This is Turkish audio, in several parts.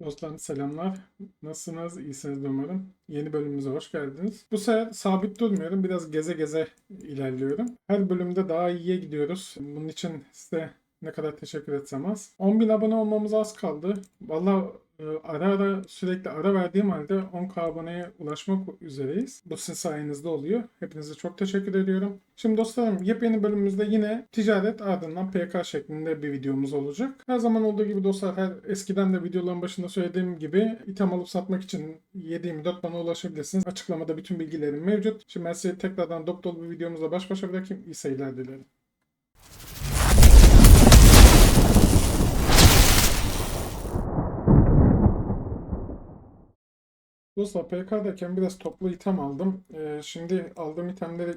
Dostlar selamlar. Nasılsınız? İyisiniz umarım. Yeni bölümümüze hoş geldiniz. Bu sefer sabit durmuyorum. Biraz geze geze ilerliyorum. Her bölümde daha iyiye gidiyoruz. Bunun için size ne kadar teşekkür etsem az. 10.000 abone olmamız az kaldı. Valla ara ara sürekli ara verdiğim halde 10k aboneye ulaşmak üzereyiz. Bu sizin sayenizde oluyor. Hepinize çok teşekkür ediyorum. Şimdi dostlarım yepyeni bölümümüzde yine ticaret ardından PK şeklinde bir videomuz olacak. Her zaman olduğu gibi dostlar her eskiden de videoların başında söylediğim gibi item alıp satmak için 724 bana ulaşabilirsiniz. Açıklamada bütün bilgilerim mevcut. Şimdi ben sizi tekrardan dop dolu bir videomuzla baş başa bırakayım. İyi seyirler dilerim. Dostlar PK'dayken biraz toplu item aldım. Ee, şimdi aldığım itemleri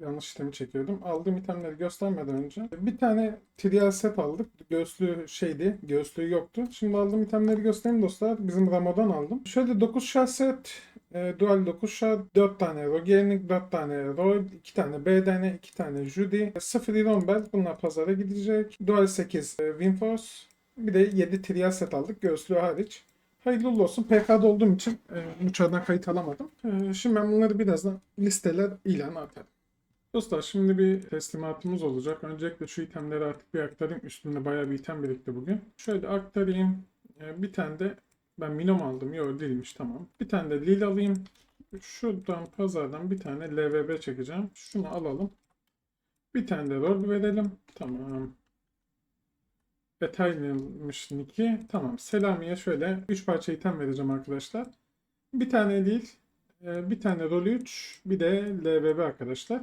yanlış itemi çekiyordum. Aldığım itemleri göstermeden önce bir tane trial set aldık. Göğüslü şeydi. Göğüslüğü yoktu. Şimdi aldığım itemleri göstereyim dostlar. Bizim Ramo'dan aldım. Şöyle 9 şah set. E, dual 9 şah. 4 tane Rogernik, 4 tane Roy, 2 tane B'dene, 2 tane Judy. 0 Iron Belt. Bunlar pazara gidecek. Dual 8 e, Winforce. Bir de 7 trial set aldık. Göğüslüğü hariç. Hayırlı olsun. PK'da olduğum için e, uçağdan kayıt alamadım. E, şimdi ben bunları birazdan listeler ilan atarım. Dostlar şimdi bir teslimatımız olacak. Öncelikle şu itemleri artık bir aktarayım. Üstünde bayağı bir item birikti bugün. Şöyle aktarayım. E, bir tane de ben minom aldım. Yok değilmiş tamam. Bir tane de lil alayım. Şuradan pazardan bir tane LVB çekeceğim. Şunu alalım. Bir tane de rol verelim. Tamam. Detaylıymış Nick'i. Tamam. Selami'ye şöyle 3 parça item vereceğim arkadaşlar. Bir tane değil. e, Bir tane rol 3. Bir de LVB arkadaşlar.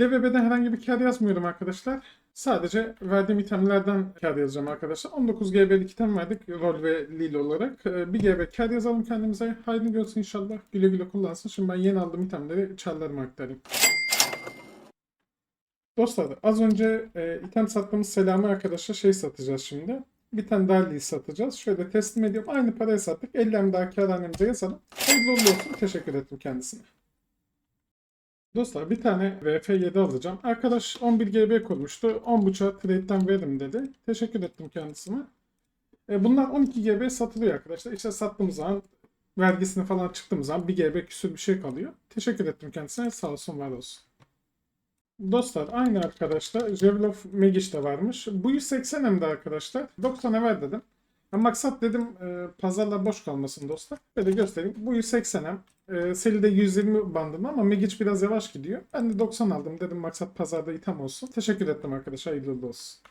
LVB'den herhangi bir kar yazmıyorum arkadaşlar. Sadece verdiğim itemlerden kar yazacağım arkadaşlar. 19 GB'lik item verdik rol ve lil olarak. E, Bir GB kar yazalım kendimize. Hayırlı görsün inşallah. Güle güle kullansın. Şimdi ben yeni aldığım itemleri çarlarıma aktarayım. Dostlar az önce e, item sattığımız Selami arkadaşa şey satacağız şimdi. Bir tane daha satacağız. Şöyle teslim ediyorum. Aynı paraya sattık. 50 hem daha kârhanemize yazalım. Hayırlı olsun. Teşekkür ettim kendisine. Dostlar bir tane VF7 alacağım. Arkadaş 11 GB kurmuştu. 10.5'a trade'den veririm dedi. Teşekkür ettim kendisine. E, bunlar 12 GB satılıyor arkadaşlar. İşte sattığımız zaman vergisini falan çıktığımız zaman 1 GB küsür bir şey kalıyor. Teşekkür ettim kendisine. Sağ olsun var olsun. Dostlar aynı arkadaşlar Jevlov Megiş de varmış. Bu 180 hem de arkadaşlar. 90'a ver dedim. Ya maksat dedim e, pazarlar boş kalmasın dostlar. Böyle göstereyim. Bu 180 hem. E, Seli'de 120 bandım ama Megic biraz yavaş gidiyor. Ben de 90 aldım dedim maksat pazarda itham olsun. Teşekkür ettim arkadaşlar. Hayırlı olsun.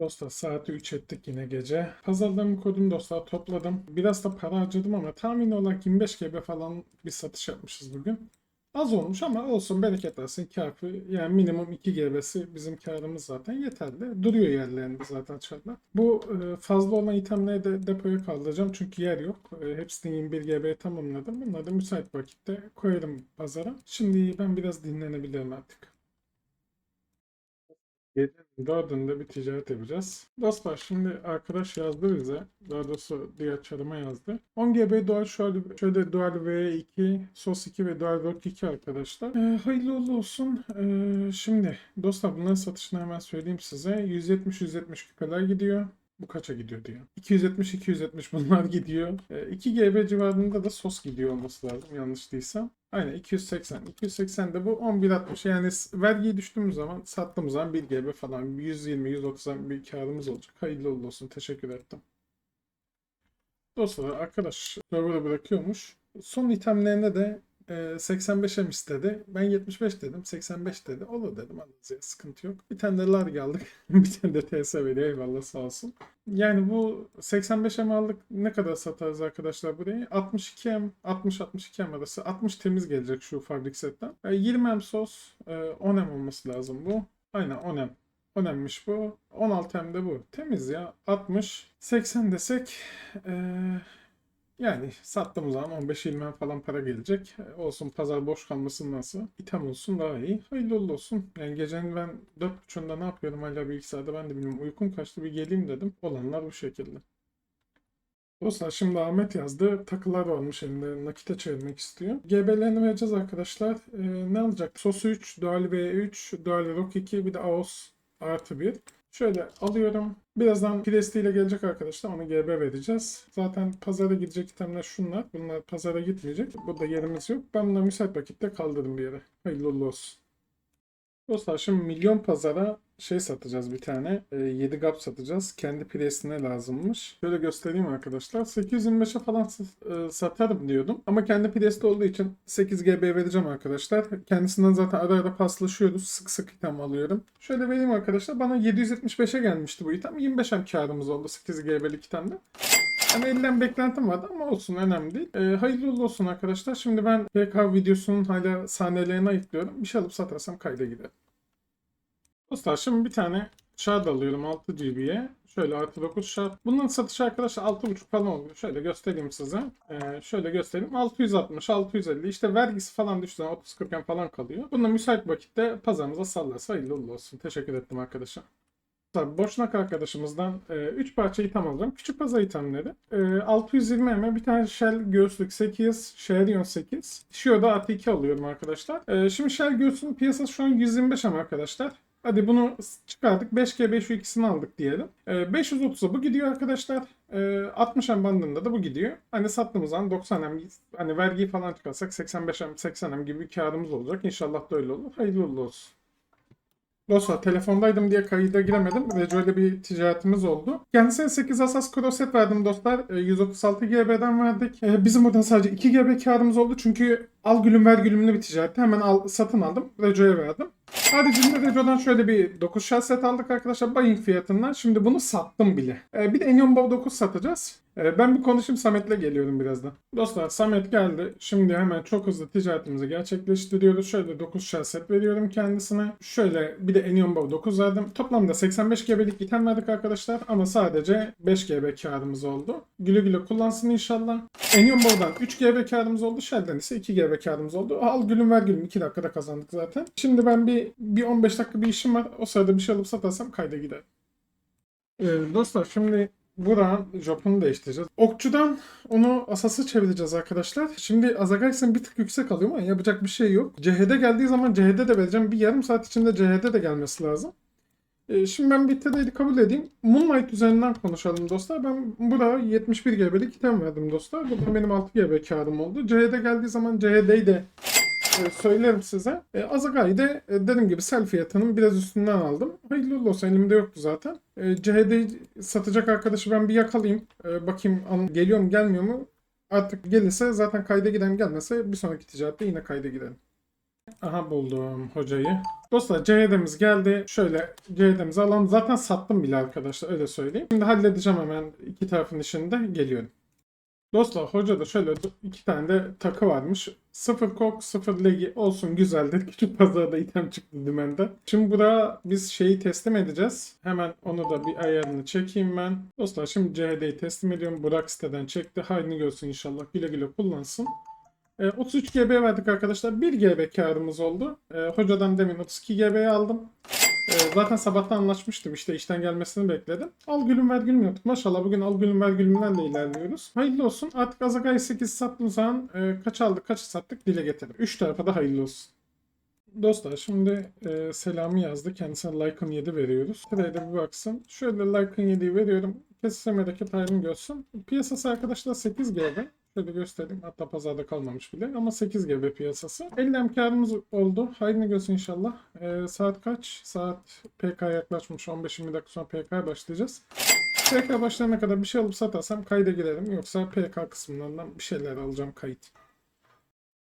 Dostlar saati 3 ettik yine gece. Pazardan koydum dostlar topladım. Biraz da para harcadım ama tahmin olarak 25 GB falan bir satış yapmışız bugün. Az olmuş ama olsun bereket versin kâfı. Yani minimum 2 GB'si bizim karımız zaten yeterli. Duruyor yerlerinde zaten çarlar. Bu e, fazla olan itemleri de depoya kaldıracağım çünkü yer yok. E, Hepsini 21 GB tamamladım. Bunları da müsait vakitte koyarım pazara. Şimdi ben biraz dinlenebilirim artık. Gecenin dördünde bir ticaret yapacağız. Dostlar şimdi arkadaş yazdı bize. Daha doğrusu diğer çarıma yazdı. 10 GB Dual şöyle, şöyle Dual V2, SOS 2 ve Dual Rock 2 arkadaşlar. Ee, hayırlı uğurlu olsun. Ee, şimdi dostlar bunların satışını hemen söyleyeyim size. 170-170 küpeler gidiyor. Bu kaça gidiyor diyor. 270-270 bunlar gidiyor. Ee, 2 GB civarında da sos gidiyor olması lazım yanlış değilsem. Aynen 280. 280 de bu 11.60. Yani vergiyi düştüğümüz zaman sattığımız zaman 1 GB falan 120-130'dan bir karımız olacak. Hayırlı olsun. Teşekkür ettim. Dostlar arkadaş server'ı bırakıyormuş. Son itemlerine de e, 85'e mi istedi? Ben 75 dedim. 85 dedi. Olur dedim. Ya, sıkıntı yok. Bir tane de large aldık. bir tane de TS veriyor. Eyvallah sağ olsun. Yani bu 85'e mi aldık? Ne kadar satarız arkadaşlar burayı? 62M, 60-62M arası. 60 temiz gelecek şu fabrik setten. E, 20M sos, e, 10M olması lazım bu. Aynen 10M. 10M'miş bu. 16M de bu. Temiz ya. 60. 80 desek eee, yani sattığımız zaman 15-20 falan para gelecek. Olsun pazar boş kalmasındansa item olsun daha iyi. Hayırlı olsun. Yani gecenin ben 4.30'da ne yapıyorum hala bilgisayarda ben de bilmiyorum. Uykum kaçtı bir geleyim dedim. Olanlar bu şekilde. Dostlar şimdi Ahmet yazdı. Takılar varmış elinde. Nakite çevirmek istiyor. GB'lerini vereceğiz arkadaşlar. Ee, ne alacak? SOS 3, Dual V3, Dual Rock 2 bir de AOS artı 1. Şöyle alıyorum. Birazdan ile gelecek arkadaşlar. Onu GB vereceğiz. Zaten pazara gidecek itemler şunlar. Bunlar pazara gitmeyecek. Burada yerimiz yok. Ben bunları müsait vakitte kaldırdım bir yere. Hayırlı olsun. Dostlar şimdi milyon pazara şey satacağız bir tane. E, 7 gap satacağız. Kendi presine lazımmış. Şöyle göstereyim arkadaşlar. 825'e falan e, satarım diyordum. Ama kendi preste olduğu için 8 GB vereceğim arkadaşlar. Kendisinden zaten ara ara paslaşıyoruz. Sık sık item alıyorum. Şöyle vereyim arkadaşlar. Bana 775'e gelmişti bu item. 25'em karımız oldu 8 GB'lik itemde. Hani elden beklentim vardı ama olsun önemli değil. Ee, hayırlı olsun arkadaşlar. Şimdi ben PK videosunun hala sahnelerini ayıklıyorum. Bir şey alıp satarsam kayda giderim. Dostlar şimdi bir tane shard alıyorum 6 GB'ye. Şöyle artı 9 shard. Bunların satışı arkadaşlar 6.5 falan oluyor. Şöyle göstereyim size. Ee, şöyle göstereyim. 660, 650 işte vergisi falan düştüğünde 30-40 falan kalıyor. Bunu müsait vakitte pazarımıza sallarsa hayırlı olsun. Teşekkür ettim arkadaşlar. Tabii Boşnak arkadaşımızdan 3 parça item alacağım. Küçük pazar itemleri. E, 620 mm bir tane Shell göğüslük 8, Sherion 8. Shio'da artı 2 alıyorum arkadaşlar. E, şimdi Shell göğsünün piyasası şu an 125 m arkadaşlar. Hadi bunu çıkardık. 5GB şu ikisini aldık diyelim. E, 530'a bu gidiyor arkadaşlar. E, 60 M bandında da bu gidiyor. Hani sattığımız zaman 90 M hani vergiyi falan çıkarsak 85 M 80 M gibi bir karımız olacak. İnşallah da öyle olur. Hayırlı olsun. Dostlar telefondaydım diye kayıda giremedim. Rejo'yla bir ticaretimiz oldu. Kendisine 8 Asas Crosset verdim dostlar. E, 136 GB'den verdik. E, Bizim buradan sadece 2 GB karımız oldu. Çünkü al gülüm ver gülümlü bir ticaretti. Hemen al, satın aldım. Rejo'ya verdim. Haricinde Rejo'dan şöyle bir 9 shell set aldık arkadaşlar. Buying fiyatından. Şimdi bunu sattım bile. E, Bir de Enion Bow 9 satacağız. E, Ben bir konuşayım Samet'le geliyorum birazdan. Dostlar Samet geldi. Şimdi hemen çok hızlı ticaretimizi gerçekleştiriyoruz. Şöyle 9 shell set veriyorum kendisine. Şöyle bir de Enion Bow 9 verdim. Toplamda 85 GB'lik item verdik arkadaşlar. Ama sadece 5 GB karımız oldu. Güle güle kullansın inşallah. Enion Bow'dan 3 GB karımız oldu. Shell'den ise 2 GB karımız oldu. Al gülüm ver gülüm 2 dakikada kazandık zaten. Şimdi ben bir, bir 15 dakika bir işim var. O sırada bir şey alıp satarsam kayda giderim. Ee, dostlar şimdi Burak'ın jobunu değiştireceğiz. Okçudan onu asası çevireceğiz arkadaşlar. Şimdi Azagays'ın bir tık yüksek alıyor ama yapacak bir şey yok. CHD geldiği zaman CHD de vereceğim. Bir yarım saat içinde CHD de gelmesi lazım. Ee, şimdi ben bir trade'i kabul edeyim. Moonlight üzerinden konuşalım dostlar. Ben Burak'a 71 GB'lik item verdim dostlar. Bu da benim 6 GB karım oldu. CHD geldiği zaman CHD'yi de e, söylerim size. E, Azagay'ı da e, dediğim gibi sel fiyatının biraz üstünden aldım. Hayırlı uğurlu olsun elimde yoktu zaten. E, CHD'yi satacak arkadaşı ben bir yakalayayım. E, bakayım geliyor mu gelmiyor mu? Artık gelirse zaten kayda gidelim gelmese bir sonraki ticarette yine kayda gidelim. Aha buldum hocayı. Dostlar CHD'miz geldi. Şöyle CHD'mizi alalım. Zaten sattım bile arkadaşlar öyle söyleyeyim. Şimdi halledeceğim hemen iki tarafın işinde geliyorum. Dostlar hocada şöyle iki tane de takı varmış. Sıfır kok, sıfır legi olsun güzeldir. Küçük pazarda item çıktı dümende. Şimdi buraya biz şeyi teslim edeceğiz. Hemen onu da bir ayarını çekeyim ben. Dostlar şimdi CHD'yi teslim ediyorum. Burak siteden çekti. Hayrını görsün inşallah. Güle güle kullansın. E, 33 GB verdik arkadaşlar. 1 GB karımız oldu. E, hocadan demin 32 GB'ye aldım. E, zaten sabahtan anlaşmıştım. İşte işten gelmesini bekledim. Al gülüm ver gülüm yaptık. Maşallah bugün al gülüm ver gülümlerle ilerliyoruz. Hayırlı olsun. Artık Azagay 8 sattığımız zaman e, kaç aldık kaç sattık dile getirelim. 3 tarafa da hayırlı olsun. Dostlar şimdi e, selamı yazdı. Kendisine Lycan 7 veriyoruz. Da bir baksın. Şöyle Lycan 7'yi veriyorum. Hareket halini görsün. Piyasası arkadaşlar 8 GB. Şöyle göstereyim. Hatta pazarda kalmamış bile. Ama 8 GB piyasası. 50 M karımız oldu. Hayrını görsün inşallah. E, saat kaç? Saat PK yaklaşmış. 15-20 dakika sonra PK'ya başlayacağız. PK başlayana kadar bir şey alıp satarsam kayda girerim. Yoksa PK kısmından bir şeyler alacağım kayıt.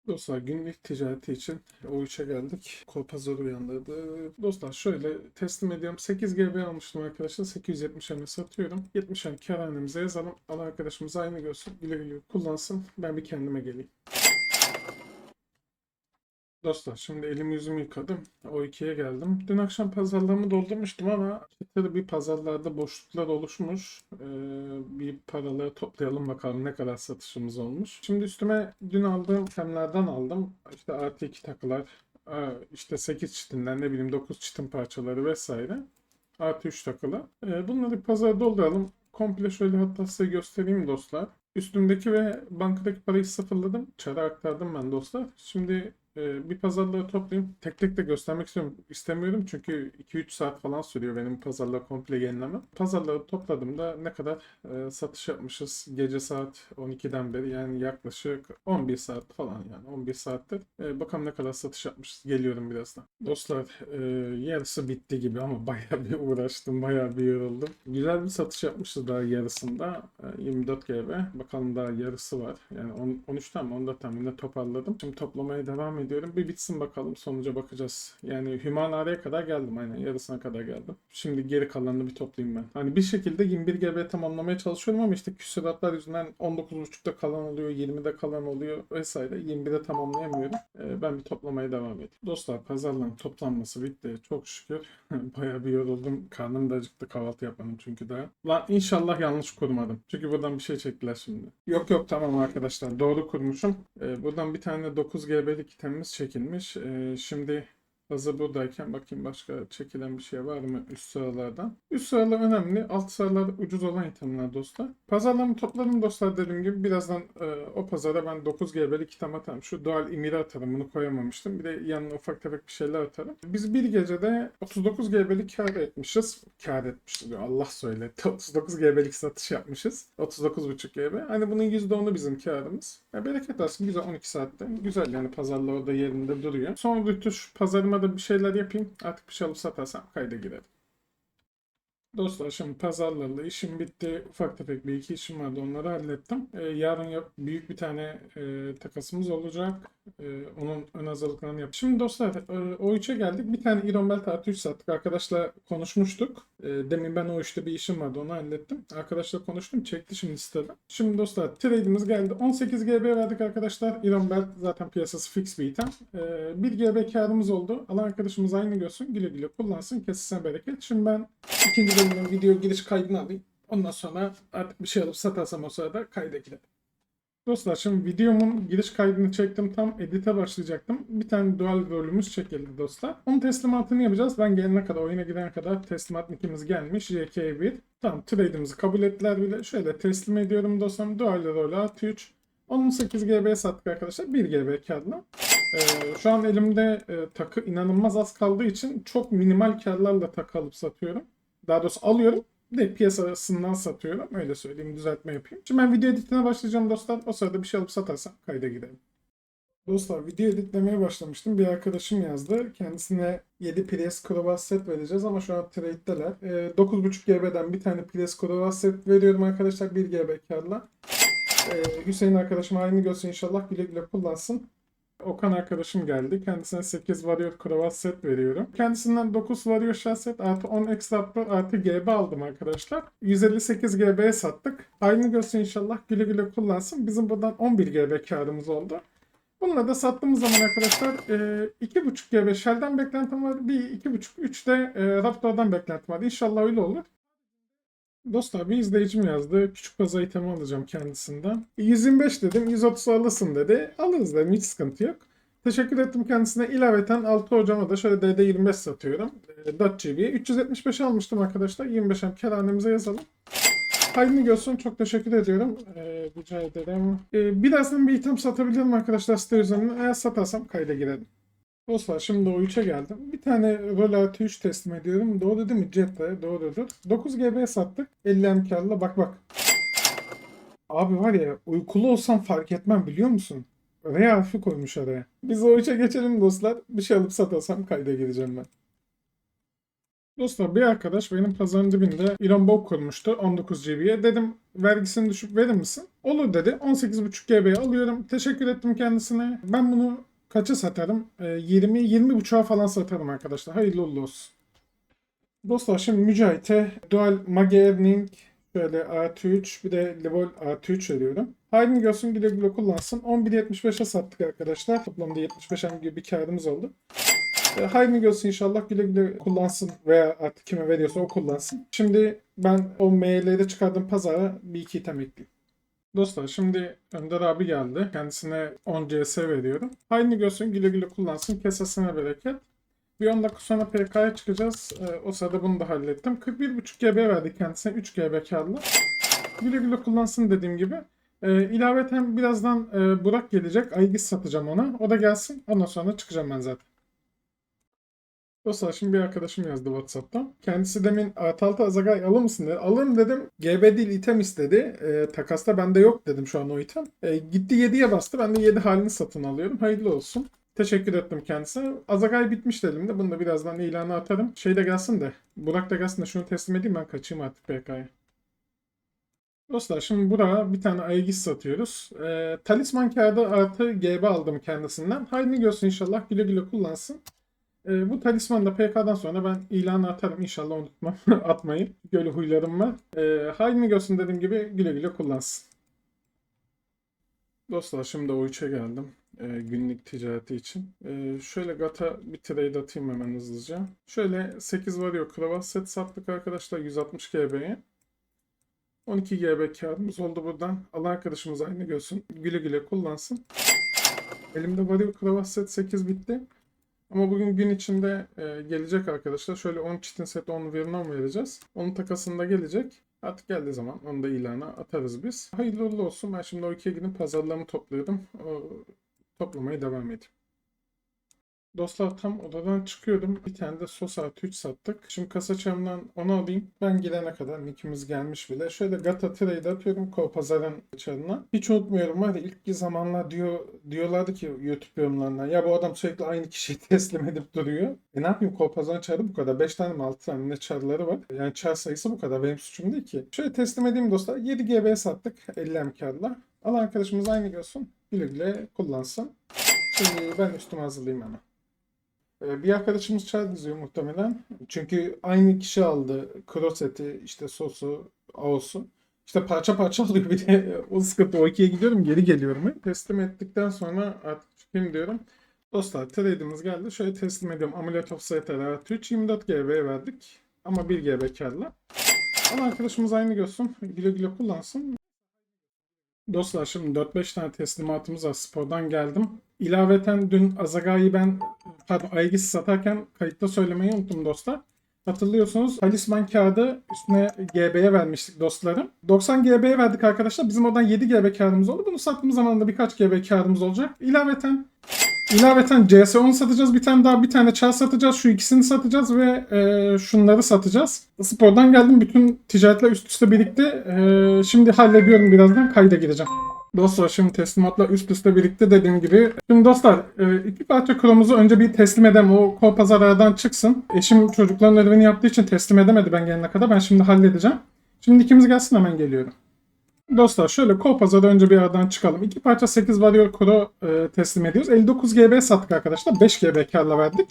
Dostlar günlük ticareti için o işe geldik. Kolpazor uyandırdı. Dostlar şöyle teslim ediyorum. 8 GB almıştım arkadaşlar. 870 M satıyorum. 70 M kârhanemize yazalım. Alan arkadaşımız aynı görsün. Güle güle kullansın. Ben bir kendime geleyim. Dostlar şimdi elimi yüzümü yıkadım. O ikiye geldim. Dün akşam pazarlığımı doldurmuştum ama tabii bir pazarlarda boşluklar oluşmuş. Ee, bir paraları toplayalım bakalım ne kadar satışımız olmuş. Şimdi üstüme dün aldığım temlerden aldım. İşte artı iki takılar, işte 8 çitinden ne bileyim 9 çitin parçaları vesaire. Artı 3 takılı. Ee, bunları pazara dolduralım. Komple şöyle hatta size göstereyim dostlar. Üstümdeki ve bankadaki parayı sıfırladım. Çara aktardım ben dostlar. Şimdi Ee, bir pazarlığı toplayayım. Tek tek de göstermek istiyorum. istemiyorum çünkü 2-3 saat falan sürüyor benim pazarlığı komple yenilemem. Pazarlığı topladığımda ne kadar e, satış yapmışız gece saat 12'den beri yani yaklaşık 11 saat falan yani 11 saattir. E, bakalım ne kadar satış yapmışız. Geliyorum birazdan. Dostlar e, yarısı bitti gibi ama bayağı bir uğraştım. Bayağı bir yoruldum. Güzel bir satış yapmışız daha yarısında. E, 24 GB. Bakalım daha yarısı var. Yani 10, 13'ten mi 14'ten mi yine toparladım. Şimdi toplamaya devam ediyorum. Bir bitsin bakalım sonuca bakacağız. Yani Hümanara'ya kadar geldim aynen yarısına kadar geldim. Şimdi geri kalanını bir toplayayım ben. Hani bir şekilde 21 GB tamamlamaya çalışıyorum ama işte küsuratlar yüzünden 19.5'da kalan oluyor, 20'de kalan oluyor vesaire. 21'de tamamlayamıyorum. Ee, ben bir toplamaya devam edeyim. Dostlar pazarların toplanması bitti. Çok şükür. Bayağı bir yoruldum. Karnım da acıktı kahvaltı yapmadım çünkü daha. Lan inşallah yanlış kurmadım. Çünkü buradan bir şey çektiler şimdi. Yok yok tamam arkadaşlar doğru kurmuşum. Ee, buradan bir tane 9 GB'lik itemimiz çekilmiş. Şimdi Hazır buradayken bakayım başka çekilen bir şey var mı üst sıralardan. Üst sıralar önemli. Alt sıralar ucuz olan itemler dostlar. Pazarlarımı topladım dostlar dediğim gibi. Birazdan e, o pazara ben 9 GB'lik item atarım. Şu Dual Emir atarım. Bunu koyamamıştım. Bir de yanına ufak tefek bir şeyler atarım. Biz bir gecede 39 GB'lik kar etmişiz. Kar etmişiz. diyor, Allah söyletti. 39 GB'lik satış yapmışız. 39,5 GB. Hani bunun %10'u bizim karımız. Ya bereket olsun. Güzel 12 saatte. Güzel yani pazarlar orada yerinde duruyor. Son rütuş pazarıma da bir şeyler yapayım. Artık bir şey alıp satarsam kayda girerim. Dostlar şimdi pazarlarla işim bitti. Ufak tefek bir iki işim vardı onları hallettim. Ee, yarın büyük bir tane e, takasımız olacak. E, onun ön hazırlıklarını yap. Şimdi dostlar e, o 3'e geldik. Bir tane Iron Belt artı 3 sattık. Arkadaşla konuşmuştuk. E, demin ben o işte bir işim vardı onu hallettim. Arkadaşla konuştum çekti şimdi siteden. Şimdi dostlar trade'imiz geldi. 18 GB verdik arkadaşlar. Iron Belt zaten piyasası fix bir item. E, 1 GB karımız oldu. Alan arkadaşımız aynı görsün. Güle güle kullansın. Kesesine bereket. Şimdi ben ikinci bölümün video giriş kaydını alayım. Ondan sonra artık bir şey alıp satarsam o sırada kayda gidelim. Dostlar şimdi videomun giriş kaydını çektim. Tam edite başlayacaktım. Bir tane dual rolümüz çekildi dostlar. Onun teslimatını yapacağız. Ben gelene kadar, oyuna gidene kadar teslimat nickimiz gelmiş. JK1. Tamam trade'imizi kabul ettiler bile. Şöyle teslim ediyorum dostlarım. Dual rol artı 3. 18 GB sattık arkadaşlar. 1 GB karla. Ee, şu an elimde e, takı inanılmaz az kaldığı için çok minimal karlarla takı alıp satıyorum. Daha doğrusu alıyorum. De piyasasından satıyorum. Öyle söyleyeyim düzeltme yapayım. Şimdi ben video editine başlayacağım dostlar. O sırada bir şey alıp satarsam kayda gidelim. Dostlar video editlemeye başlamıştım. Bir arkadaşım yazdı. Kendisine 7 Prius Crowbar set vereceğiz ama şu an trade'deler. Ee, 9.5 GB'den bir tane Prius Crowbar set veriyorum arkadaşlar 1 GB karla. Ee, Hüseyin arkadaşım aynı görsün inşallah güle güle kullansın. Okan arkadaşım geldi. Kendisine 8 Warrior kravat set veriyorum. Kendisinden 9 Warrior shell set artı 10 extra upper artı GB aldım arkadaşlar. 158 GB'ye sattık. Aynı görsün inşallah güle güle kullansın. Bizim buradan 11 GB karımız oldu. Bununla da sattığımız zaman arkadaşlar e, 2.5 GB Shell'den beklentim var. Bir 2.5 3 de e, Raptor'dan beklentim var. İnşallah öyle olur. Dostlar bir izleyicim yazdı. Küçük pazar itemi alacağım kendisinden. 125 dedim. 130 alırsın dedi. Alırız dedim. Hiç sıkıntı yok. Teşekkür ettim kendisine. İlaveten 6 hocama da şöyle DD25 satıyorum. E, 4 GB. 375 almıştım arkadaşlar. 25'em kerhanemize yazalım. Hayırlı görsün. Çok teşekkür ediyorum. Ee, rica ederim. Ee, birazdan bir item satabilirim arkadaşlar site. Eğer satarsam kayda girelim. Dostlar şimdi o 3'e geldim. Bir tane rol artı 3 teslim ediyorum. Doğru değil mi? Jet'e doğrudur. 9 GB sattık. 50 M karla. Bak bak. Abi var ya uykulu olsam fark etmem biliyor musun? R harfi koymuş araya. Biz o 3'e geçelim dostlar. Bir şey alıp satarsam kayda gireceğim ben. Dostlar bir arkadaş benim pazarın dibinde İran Bok kurmuştu 19 GB'ye. Dedim vergisini düşük verir misin? Olur dedi. 18.5 GB'ye alıyorum. Teşekkür ettim kendisine. Ben bunu kaça satarım? Ee, 20 20.5'a falan satarım arkadaşlar. Hayırlı uğurlu olsun. Dostlar şimdi Mücahit'e Dual Mage Earning şöyle artı 3 bir de Level artı 3 veriyorum. Hayrını görsün güle güle kullansın. 11.75'e sattık arkadaşlar. Toplamda 75 gibi bir karımız oldu. E, Hayrını görsün inşallah güle güle kullansın veya artık kime veriyorsa o kullansın. Şimdi ben o ML'de çıkardığım pazara bir iki item ekleyeyim. Dostlar şimdi Önder abi geldi. Kendisine 10 CS veriyorum. Hayrını görsün güle güle kullansın. Kesesine bereket. Bir 10 dakika sonra PK'ya çıkacağız. E, o sırada bunu da hallettim. 41.5 GB verdik kendisine. 3 GB karlı. Güle güle kullansın dediğim gibi. Ee, ilaveten birazdan e, Burak gelecek. Aygis satacağım ona. O da gelsin. Ondan sonra çıkacağım ben zaten. Dostlar şimdi bir arkadaşım yazdı WhatsApp'tan. Kendisi demin artı altı Azagay alır mısın dedi. Alırım dedim. GB değil item istedi. E, takasta bende yok dedim şu an o item. E, gitti 7'ye bastı. Ben de 7 halini satın alıyorum. Hayırlı olsun. Teşekkür ettim kendisine. Azagay bitmiş dedim de bunu da birazdan ilanı atarım. Şey de gelsin de. Burak da gelsin de şunu teslim edeyim ben kaçayım artık PK'ya. Dostlar şimdi buraya bir tane Aegis satıyoruz. E, talisman kağıdı artı GB aldım kendisinden. Hayrını görsün inşallah güle güle kullansın. E, bu talisman da PK'dan sonra ben ilanı atarım inşallah unutmam atmayı. Böyle huylarım var. E, hayrını görsün dediğim gibi güle güle kullansın. Dostlar şimdi o 3'e geldim. E, günlük ticareti için. E, şöyle GATA bir trade atayım hemen hızlıca. Şöyle 8 varıyor kravat set sattık arkadaşlar 160 GB'ye. 12 GB kağıdımız oldu buradan. Allah arkadaşımız aynı görsün. Güle güle kullansın. Elimde varıyor kravat set 8 bitti. Ama bugün gün içinde e, gelecek arkadaşlar. Şöyle 10 çitin set 10 Vietnam vereceğiz. Onun takasında gelecek. Artık geldiği zaman onu da ilana atarız biz. Hayırlı uğurlu olsun. Ben şimdi o ikiye gidip pazarlarımı topluyorum. O, toplamaya devam edeyim. Dostlar tam odadan çıkıyordum. Bir tane de sos artı 3 sattık. Şimdi kasa çamdan onu alayım. Ben gidene kadar nickimiz gelmiş bile. Şöyle Gata Trade atıyorum Korpazar'ın çarına. Hiç unutmuyorum var ilk zamanlar diyor diyorlardı ki YouTube yorumlarına ya bu adam sürekli aynı kişiyi teslim edip duruyor. E ne yapayım Korpazar'ın çarı bu kadar. 5 tane mi 6 tane ne çarları var. Yani çar sayısı bu kadar. Benim suçum değil ki. Şöyle teslim edeyim dostlar. 7 GB sattık 50 emkarla. Alan arkadaşımız aynı görsün. Güle güle kullansın. Şimdi ben üstümü hazırlayayım hemen. Ee, Bir arkadaşımız çay diziyor muhtemelen. Çünkü aynı kişi aldı kroseti, işte sosu, aosu. İşte parça parça alıyor bir de o sıkıntı. O ikiye gidiyorum geri geliyorum. Teslim ettikten sonra artık çıkayım diyorum. Dostlar trade'imiz geldi. Şöyle teslim ediyorum. Amulet of artı 3 24 GB verdik. Ama 1 GB karla. Ama arkadaşımız aynı görsün. Güle güle kullansın. Dostlar şimdi 4-5 tane teslimatımız var. Spordan geldim. İlaveten dün Azagai'yi ben pardon Aegis'i satarken kayıtta söylemeyi unuttum dostlar. Hatırlıyorsunuz talisman kağıdı üstüne GB'ye vermiştik dostlarım. 90 GB'ye verdik arkadaşlar. Bizim oradan 7 GB kağıdımız oldu. Bunu sattığımız zaman da birkaç GB kağıdımız olacak. İlaveten İlaveten CS10 satacağız. Bir tane daha bir tane çar satacağız. Şu ikisini satacağız ve e, şunları satacağız. Spordan geldim. Bütün ticaretler üst üste birikti. E, şimdi hallediyorum birazdan. Kayda gireceğim. Dostlar şimdi teslimatla üst üste birlikte dediğim gibi. Şimdi dostlar e, iki parça kromuzu önce bir teslim edem. O kol pazar aradan çıksın. Eşim çocukların ödevini yaptığı için teslim edemedi ben gelene kadar. Ben şimdi halledeceğim. Şimdi ikimiz gelsin hemen geliyorum. Dostlar şöyle kol pazarda önce bir aradan çıkalım. İki parça 8 Warrior Core e, teslim ediyoruz. 59 GB sattık arkadaşlar. 5 GB karla verdik.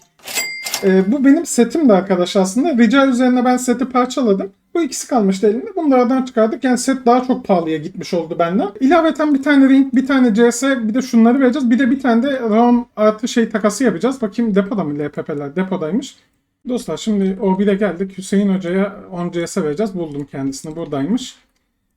E, bu benim setim de arkadaşlar aslında. Rica üzerine ben seti parçaladım. Bu ikisi kalmıştı elimde. Da aradan çıkardık. Yani set daha çok pahalıya gitmiş oldu benden. İlaveten bir tane ring, bir tane CS, bir de şunları vereceğiz. Bir de bir tane de RAM artı şey takası yapacağız. Bakayım depoda mı LPP'ler? Depodaymış. Dostlar şimdi o bile geldik. Hüseyin Hoca'ya 10 CS vereceğiz. Buldum kendisini. Buradaymış.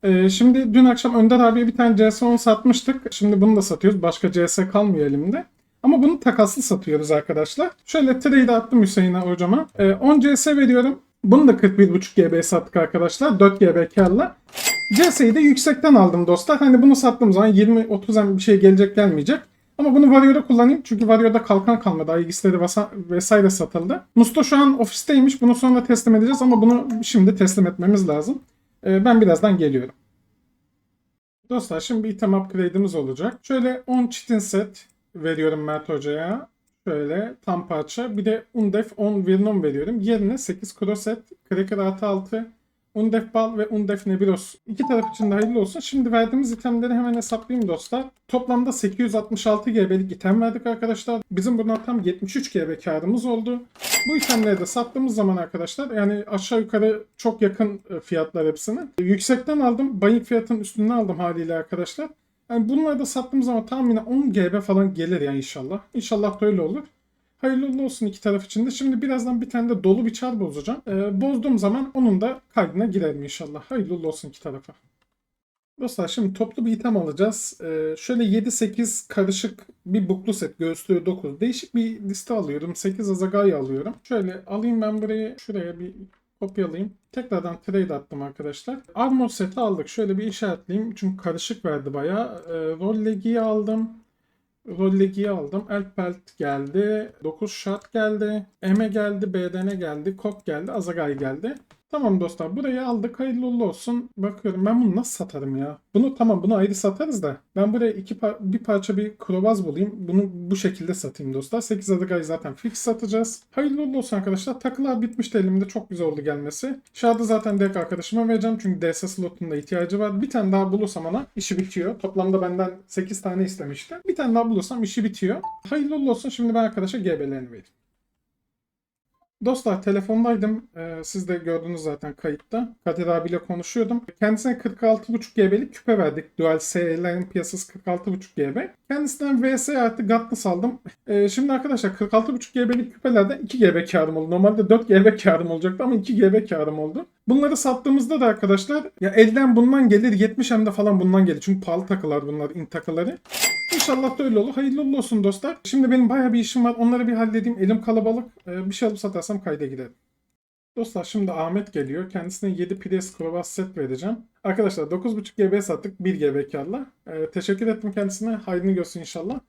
Ee, şimdi dün akşam Önder abiye bir tane CS10 satmıştık. Şimdi bunu da satıyoruz. Başka CS kalmıyor elimde. Ama bunu takaslı satıyoruz arkadaşlar. Şöyle trade attım Hüseyin'e hocama. Ee, 10 CS veriyorum. Bunu da 41.5 GB sattık arkadaşlar. 4 GB karla. CS'yi de yüksekten aldım dostlar. Hani bunu sattığım zaman 20-30 bir şey gelecek gelmeyecek. Ama bunu Warrior'da kullanayım. Çünkü Warrior'da kalkan kalmadı. Aegis'leri vasa- vesaire satıldı. Musto şu an ofisteymiş. Bunu sonra teslim edeceğiz ama bunu şimdi teslim etmemiz lazım. Ee, ben birazdan geliyorum. Dostlar şimdi bir item upgrade'imiz olacak. Şöyle 10 chitin set veriyorum Mert Hoca'ya. Şöyle tam parça. Bir de Undef 10 Virnom veriyorum. Yerine 8 Crosset, Cracker artı 6, Undef Bal ve Undef Nebiros. İki taraf için de hayırlı olsun. Şimdi verdiğimiz itemleri hemen hesaplayayım dostlar. Toplamda 866 GB'lik item verdik arkadaşlar. Bizim bundan tam 73 GB karımız oldu. Bu itemleri de sattığımız zaman arkadaşlar yani aşağı yukarı çok yakın e, fiyatlar hepsinin. Yüksekten aldım. Bayık fiyatın üstünden aldım haliyle arkadaşlar. Yani bunları da sattığımız zaman tahminen 10 GB falan gelir ya inşallah. İnşallah da öyle olur. Hayırlı olsun iki taraf için de. Şimdi birazdan bir tane de dolu bir çar bozacağım. Ee, bozduğum zaman onun da kaydına girerim inşallah. Hayırlı olsun iki tarafa. Dostlar şimdi toplu bir item alacağız. Ee, şöyle 7-8 karışık bir buklu set göğüslüğü 9. Değişik bir liste alıyorum. 8 Azagai alıyorum. Şöyle alayım ben burayı şuraya bir Kopyalayayım. Tekrardan trade attım arkadaşlar. Armor seti aldık. Şöyle bir işaretleyeyim. Çünkü karışık verdi bayağı. E, Rol Legi'yi aldım. Rol Legi'yi aldım. Elpelt geldi. 9 Shard geldi. Eme geldi. BDN geldi. Kok geldi. Azagay geldi. Tamam dostlar burayı aldık. Hayırlı olsun. Bakıyorum ben bunu nasıl satarım ya? Bunu tamam bunu ayrı satarız da. Ben buraya iki par- bir parça bir krovaz bulayım. Bunu bu şekilde satayım dostlar. 8 Azagay zaten fix satacağız. Hayırlı olsun arkadaşlar. Takılar bitmişti elimde. Çok güzel oldu gelmesi. Şahı zaten direkt arkadaşıma vereceğim. Çünkü DS slotunda ihtiyacı var. Bir tane daha bulursam ona işi bitiyor. Toplamda benden 8 tane istemişti. Bir tane daha bulursam işi bitiyor. Hayırlı olsun. Şimdi ben arkadaşa GB'lerini vereyim. Dostlar telefondaydım. Ee, siz de gördünüz zaten kayıtta. Kadir abiyle konuşuyordum. Kendisine 46.5 GB'lik küpe verdik. Dual S'lerin piyasası 46.5 GB. Kendisinden VS artı Gatlas aldım. Ee, şimdi arkadaşlar 46.5 GB'lik küpelerden 2 GB karım oldu. Normalde 4 GB karım olacaktı ama 2 GB karım oldu. Bunları sattığımızda da arkadaşlar ya elden bundan gelir 70 hem falan bundan gelir. Çünkü pahalı takılar bunlar in takıları. İnşallah da öyle olur. Hayırlı olsun dostlar. Şimdi benim bayağı bir işim var. Onları bir halledeyim. Elim kalabalık. Ee, bir şey alıp satarsam kayda girerim. Dostlar şimdi Ahmet geliyor. Kendisine 7 PS Krovas set vereceğim. Arkadaşlar 9.5 GB sattık 1 GB karla. Ee, teşekkür ettim kendisine. Hayrını görsün inşallah.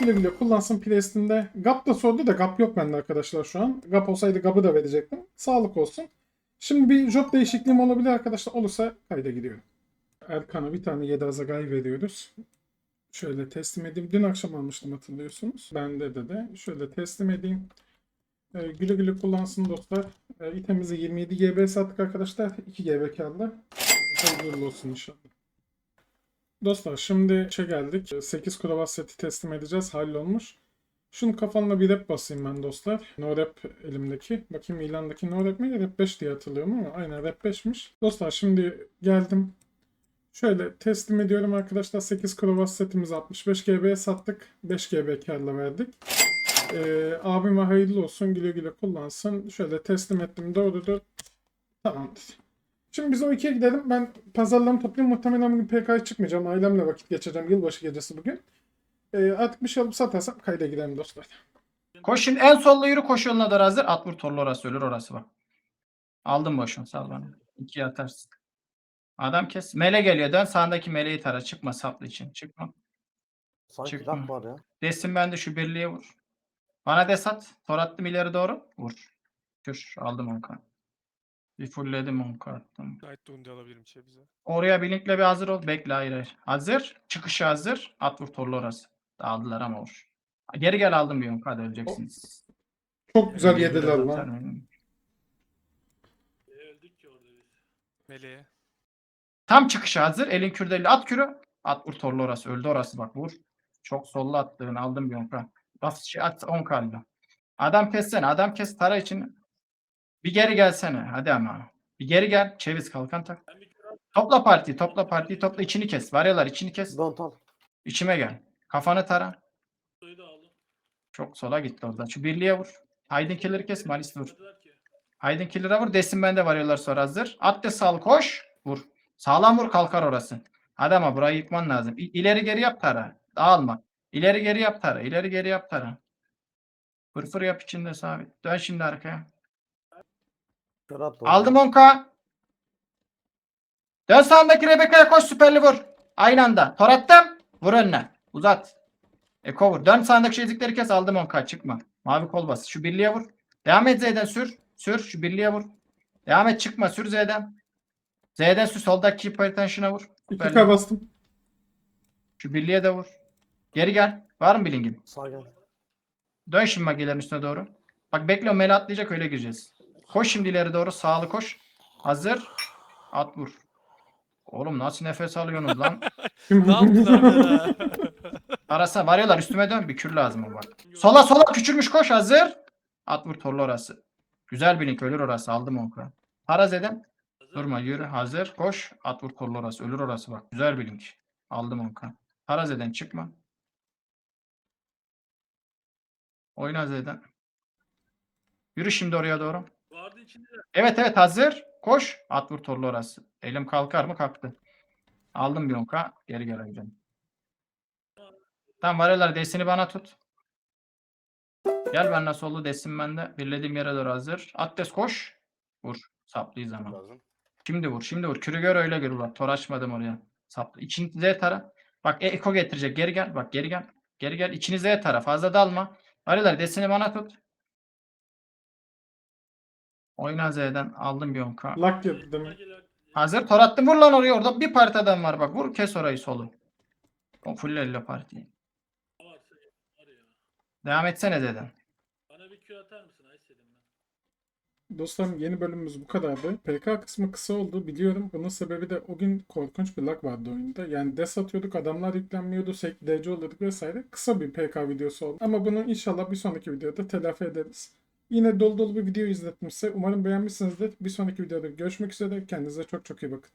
Güle güle kullansın Priest'inde. GAP da sordu da GAP yok bende arkadaşlar şu an. GAP olsaydı GAP'ı da verecektim. Sağlık olsun. Şimdi bir job değişikliğim olabilir arkadaşlar. Olursa kayda giriyorum. Erkan'a bir tane 7 Azagay veriyoruz. Şöyle teslim edeyim. Dün akşam almıştım hatırlıyorsunuz. Bende de de. Şöyle teslim edeyim. Ee, güle güle kullansın dostlar. Ee, itemizi 27 GB sattık arkadaşlar. 2 GB kaldı. Hayırlı olsun inşallah. Dostlar şimdi şey geldik. 8 kuravat seti teslim edeceğiz. Hallolmuş. Şunun kafanına bir rap basayım ben dostlar. No rap elimdeki. Bakayım ilandaki no rap mi? Rap 5 diye hatırlıyorum ama aynen rap 5'miş. Dostlar şimdi geldim. Şöyle teslim ediyorum arkadaşlar. 8 krovas setimizi 65 GB'ye sattık. 5 GB karla verdik. Ee, abime hayırlı olsun. Güle güle kullansın. Şöyle teslim ettim. Doğrudur. Tamamdır. Şimdi biz o ikiye gidelim. Ben pazarlarımı toplayayım. Muhtemelen bugün PK'ya çıkmayacağım. Ailemle vakit geçireceğim. Yılbaşı gecesi bugün. Ee, artık bir şey alıp satarsam kayda gidelim dostlar. Koş şimdi en solda yürü koş yoluna da hazır. At vur torlu orası ölür orası bak. Aldım boşunu sal bana. İkiye atarsın. Adam kes. Mele geliyor. Dön sağındaki meleği tara. Çıkma saplı için. Çıkma. Sanki Çıkma. laf var ya. Desin ben de şu birliğe vur. Bana des at. Tor attım ileri doğru. Vur. Kür. Aldım on kart. Bir fullledim on kartım. Gayet alabilirim şey bize. Oraya bir linkle bir hazır ol. Bekle hayır hayır. Hazır. Çıkışı hazır. At vur torlu orası. Dağıldılar ama vur. Geri gel aldım bir on kart öleceksiniz. Çok güzel Öyle bir yediler atar lan. mıyım? Meleğe. Tam çıkışı hazır. Elin kürdeli at kürü. At vur torlu orası. Öldü orası bak vur. Çok sollu attığını aldım bir onka. Bas şey at 10 kaldı. Adam kessene. Adam kes tara için. Bir geri gelsene. Hadi ama. Bir geri gel. Çeviz kalkan tak. Topla parti. Topla parti. Topla içini kes. Varyalar içini kes. Don't al. İçime gel. Kafanı tara. Çok sola gitti orada. Şu birliğe vur. Aydın killer'ı kes. Malis vur. Aydın killer'a vur. Desin bende varıyorlar sonra hazır. At de sal koş. Vur. Sağlam vur kalkar orası. Hadi ama burayı yıkman lazım. İleri geri yap tara. Dağılma. İleri geri yap tara. İleri geri yap tara. Fırfır yap içinde sabit. Dön şimdi arkaya. Aldım 10k. Dön sağındaki Rebecca'ya koş süperli vur. Aynı anda. Tor attım. Vur önüne. Uzat. Eko vur. Dön sağındaki ezikleri kes. Aldım 10k. Çıkma. Mavi kol bas. Şu birliğe vur. Devam et Z'den sür. Sür. Şu birliğe vur. Devam et çıkma. Sür Z'den. Z'den sür. Soldaki keep attention'a vur. 2K bastım. Şu birliğe de vur. Geri gel. Var mı bilingin? Sağ gel. Dön şimdi magelerin üstüne doğru. Bak bekle o mele atlayacak öyle gireceğiz. Koş şimdi ileri doğru sağlı koş. Hazır. At vur. Oğlum nasıl nefes alıyorsunuz lan? Ne yaptın abi ya? Arasa varıyorlar üstüme dön. Bir kür lazım o bak. Sola sola küçülmüş koş hazır. At vur torlu orası. Güzel bir link ölür orası aldım onu. Paraz edem. Durma yürü hazır koş. At vur torlu orası ölür orası bak. Güzel bir link. Aldım onu. Paraz eden çıkma. Oyna Z'den. Yürü şimdi oraya doğru. Evet evet hazır. Koş. At vur torlu orası. Elim kalkar mı? Kalktı. Aldım bir onka. Geri gel hocam. Tamam varıyorlar. Desini bana tut. Gel ben nasıl oldu desin bende. Birlediğim yere doğru hazır. At des koş. Vur. Saplıyız ama. Lazım. Şimdi vur. Şimdi vur. Kürü gör öyle gör ulan. Tor açmadım oraya. Saplı. İçin Z tara. Bak e- Eko getirecek. Geri gel. Bak geri gel. Geri gel. İçini Z tara. Fazla dalma. Arılar desini bana tut. Oyna Z'den. Aldım bir 10k. Lak yedim. Hazır. Tor attım. Vur lan oraya. Orada bir parti adam var. Bak vur. Kes orayı solu. O full elle partiyi. Devam etsene Z'den. Bana bir Q atar mısın? Dostlarım yeni bölümümüz bu kadardı. PK kısmı kısa oldu biliyorum. Bunun sebebi de o gün korkunç bir lag vardı oyunda. Yani des atıyorduk, adamlar yüklenmiyordu, sürekli DC oluyorduk vesaire. Kısa bir PK videosu oldu. Ama bunu inşallah bir sonraki videoda telafi ederiz. Yine dolu dolu bir video izletmişse umarım beğenmişsinizdir. Bir sonraki videoda görüşmek üzere. Kendinize çok çok iyi bakın.